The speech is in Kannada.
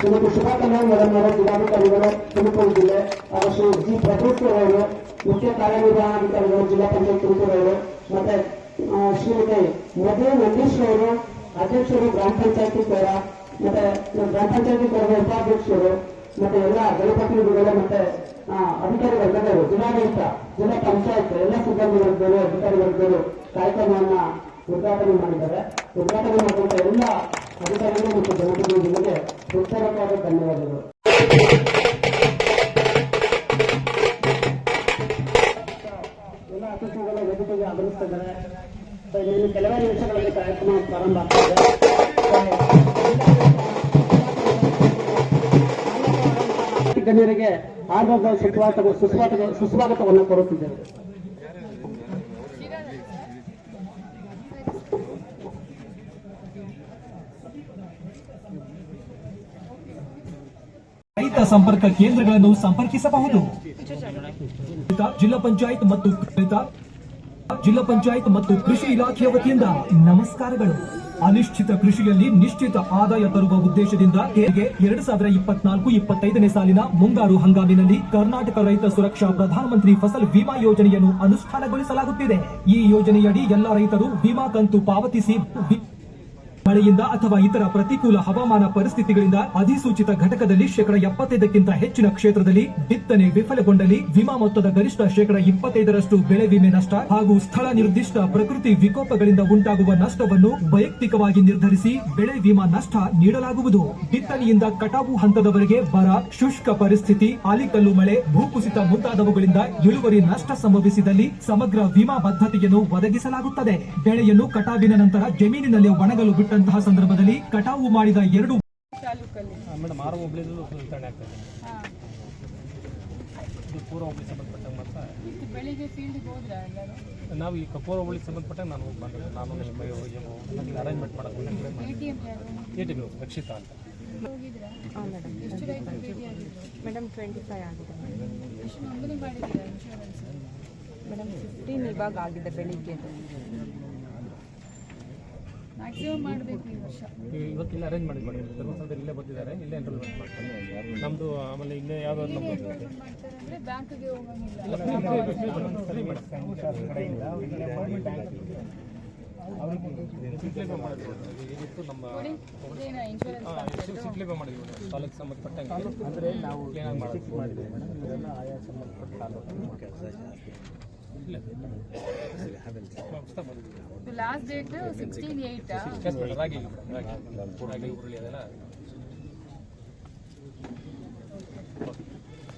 ಶ್ರೀಮತಿ ಶುಭಾ ಕಲ್ಯಾಣ್ ಮೇಡಮ್ ಅವರು ಜಿಲ್ಲಾಧಿಕಾರಿಗಳು ತುಮಕೂರು ಜಿಲ್ಲೆ ಹಾಗೂ ಶ್ರೀ ಜಿ ಪ್ರಕೃತಿ ಅವರು ಮುಖ್ಯ ಕಾರ್ಯನಿರ್ವಹಣಾಧಿಕಾರಿಗಳು ಜಿಲ್ಲಾ ಪಂಚಾಯತ್ ತುಮಕೂರು ಮತ್ತೆ ಶ್ರೀಮತಿ ಮಧು ನಂದೀಶ್ ಅವರು ಅಧ್ಯಕ್ಷರು ಗ್ರಾಮ ಪಂಚಾಯತಿ ಕೋರ ಮತ್ತೆ ಗ್ರಾಮ ಪಂಚಾಯತಿ ಕೋರದ ಉಪಾಧ್ಯಕ್ಷರು ಮತ್ತೆ ಎಲ್ಲ ಜನಪ್ರತಿನಿಧಿಗಳು ಮತ್ತೆ ಆ, ಅಧಿಕಾರಿಗಳಿದ್ದಾರೆ ಜಿಲ್ಲಾಡಳಿತ ಜಿಲ್ಲಾ ಪಂಚಾಯತ್ ಎಲ್ಲ ಸಿಬ್ಬಂದಿಗಳಿದ್ದಾರೆ ಅಧಿಕಾರಿಗಳಿದ್ದರು ಕಾರ್ಯಕ್ರಮವನ್ನ ಉದ್ಘಾಟನೆ ಮಾಡಿದ್ದಾರೆ. ಉದ್ಘಾಟನೆ ಮಾಡಿದಂತ ಎಲ್ಲ ಅಧಿಕಾರಿಗಳು ಮತ್ತು ಜನಪ್ರತಿನಿಧಿಗಳಿಗೆ ಹೃತ್ಪೂರ್ವಕವಾದ ಧನ್ಯವಾದಗಳು. ಎಲ್ಲ ಅತಿಥಿಗಳು ವೇದಿಕೆಗೆ ಆಗಮಿಸ್ತಿದ್ದಾರೆ. ಇನ್ನು ಕೆಲವೇ ನಿಮಿಷಗಳಲ್ಲಿ ಕಾರ್ಯಕ್ರಮ ಪ್ರಾರಂಭ ಆಗ್ತದೆ. ಗಣ್ಯರಿಗೆ ಆರೋಗ್ಯ ಸುಸ್ವಾಗತ ಸುಸ್ವಾಗತ ಸುಸ್ವಾಗತವನ್ನು ಕೋರುತ್ತಿದ್ದೇವೆ. ರೈತ ಸಂಪರ್ಕ ಕೇಂದ್ರಗಳನ್ನು ಸಂಪರ್ಕಿಸಬಹುದು. ಜಿಲ್ಲಾ ಪಂಚಾಯತ್ ಮತ್ತು ಜಿಲ್ಲಾ ಪಂಚಾಯತ್ ಮತ್ತು ಕೃಷಿ ಇಲಾಖೆಯ ವತಿಯಿಂದ ನಮಸ್ಕಾರಗಳು. ಅನಿಶ್ಚಿತ ಕೃಷಿಯಲ್ಲಿ ನಿಶ್ಚಿತ ಆದಾಯ ತರುವ ಉದ್ದೇಶದಿಂದ ಎರಡು ಸಾವಿರ ಇಪ್ಪತ್ನಾಲ್ಕು ಇಪ್ಪತ್ತೈದನೇ ಸಾಲಿನ ಮುಂಗಾರು ಹಂಗಾಮಿನಲ್ಲಿ ಕರ್ನಾಟಕ ರೈತ ಸುರಕ್ಷಾ ಪ್ರಧಾನಮಂತ್ರಿ ಫಸಲ್ ವಿಮಾ ಯೋಜನೆಯನ್ನು ಅನುಷ್ಠಾನಗೊಳಿಸಲಾಗುತ್ತಿದೆ. ಈ ಯೋಜನೆಯಡಿ ಎಲ್ಲ ರೈತರು ವಿಮಾ ಕಂತು ಪಾವತಿಸಿ ಮಳೆಯಿಂದ ಅಥವಾ ಇತರ ಪ್ರತಿಕೂಲ ಹವಾಮಾನ ಪರಿಸ್ಥಿತಿಗಳಿಂದ ಅಧಿಸೂಚಿತ ಘಟಕದಲ್ಲಿ ಶೇಕಡ ಎಪ್ಪತ್ತೈದಕ್ಕಿಂತ ಹೆಚ್ಚಿನ ಕ್ಷೇತ್ರದಲ್ಲಿ ಬಿತ್ತನೆ ವಿಫಲಗೊಂಡಲ್ಲಿ ವಿಮಾ ಮೊತ್ತದ ಗರಿಷ್ಠ ಶೇಕಡ ಇಪ್ಪತ್ತೈದರಷ್ಟು ಬೆಳೆ ವಿಮೆ ನಷ್ಟ ಹಾಗೂ ಸ್ಥಳ ನಿರ್ದಿಷ್ಟ ಪ್ರಕೃತಿ ವಿಕೋಪಗಳಿಂದ ಉಂಟಾಗುವ ನಷ್ಟವನ್ನು ವೈಯಕ್ತಿಕವಾಗಿ ನಿರ್ಧರಿಸಿ ಬೆಳೆ ವಿಮಾ ನಷ್ಟ ನೀಡಲಾಗುವುದು. ಬಿತ್ತನೆಯಿಂದ ಕಟಾವು ಹಂತದವರೆಗೆ ಬರ, ಶುಷ್ಕ ಪರಿಸ್ಥಿತಿ ಆಲಿಕಲ್ಲು ಮಳೆ, ಭೂಕುಸಿತ ಮುಂತಾದವುಗಳಿಂದ ಇಳುವರಿ ನಷ್ಟ ಸಂಭವಿಸಿದಲ್ಲಿ ಸಮಗ್ರ ವಿಮಾ ಬದ್ಧತೆಯನ್ನು ಒದಗಿಸಲಾಗುತ್ತದೆ. ಬೆಳೆಯನ್ನು ಕಟಾವಿನ ನಂತರ ಜಮೀನಿನಲ್ಲಿ ಒಣಗಲು ಬಿಟ್ಟಂತಹ ಸಂದರ್ಭದಲ್ಲಿ ಕಟಾವು ಮಾಡಿದ ಎರಡು ಬೆಳಿಗ್ಗೆ ಫೀಲ್ಡ್ಗೆ ಹೋದ್ರ ಎಲ್ಲರೂ? ನಾವು ಈ ಪೂರ್ವ ಹೋಬಳಿಗೆ ಸಂಬಂಧಪಟ್ಟ ನಾನು ಹೋಗಿ ಬಂದೆ ನಾನು ನನಗೆ ಅರೇಂಜ್ಮೆಂಟ್ ಮಾಡೋದು ಎ ಟಿ ಟಿ ರಕ್ಷಿತಾ ಅಂತ. ಮೇಡಮ್. ಟ್ವೆಂಟಿ ಫೈವ್ ಆಗಿದೆ. ಮೇಡಮ್ ಫಿಫ್ಟೀನ್ ಇವಾಗ ಆಗಿದೆ ಬೆಳಿಗ್ಗೆ. ಮ್ಯಾಕ್ಸಿಮಮ್ ಮಾಡಬೇಕು ಈ ವರ್ಷ ಈ- ಇವತ್ತು ಇಲ್ಲೇ ಅರೇಂಜ್ ಮಾಡಿ ಧರ್ಮಸ್ಥಳದಲ್ಲಿ ಇಲ್ಲೇ ಬಂದಿದ್ದಾರೆ ಇಲ್ಲೇ ಎನ್ರೋಲ್ಮೆಂಟ್ ಮಾಡ್ತಾರೆ ನಮ್ಮದು ಆಮೇಲೆ ಇನ್ನೇ ಯಾವುದೋ ನಮ್ಮ ಎನ್ರೋಲ್ಮೆಂಟ್ ಮಾಡ್ತಾರೆ ಅಂದ್ರೆ ಬ್ಯಾಂಕ್ಗೆ ಹೋಗಂಗಿಲ್ಲ ಮೇಡಮ್ ತಾಲೂಕು ಸಂಬಂಧಪಟ್ಟಂಗೆ ಅಂದರೆ ನಾವು ಕ್ಲೀನಾಗಿ ಮಾಡಿದ್ವಿ ಇಲ್ಲ ಪುಸ್ತಕ ಬಂದಿದೆ ಲಾಸ್ಟ್ ಡೇಟ್ ಸಿಕ್ಸ್ಟೀನ್ ಏಯ್ಟ್ ರಾಗಿ ರಾಗಿ ಅದೆಲ್ಲ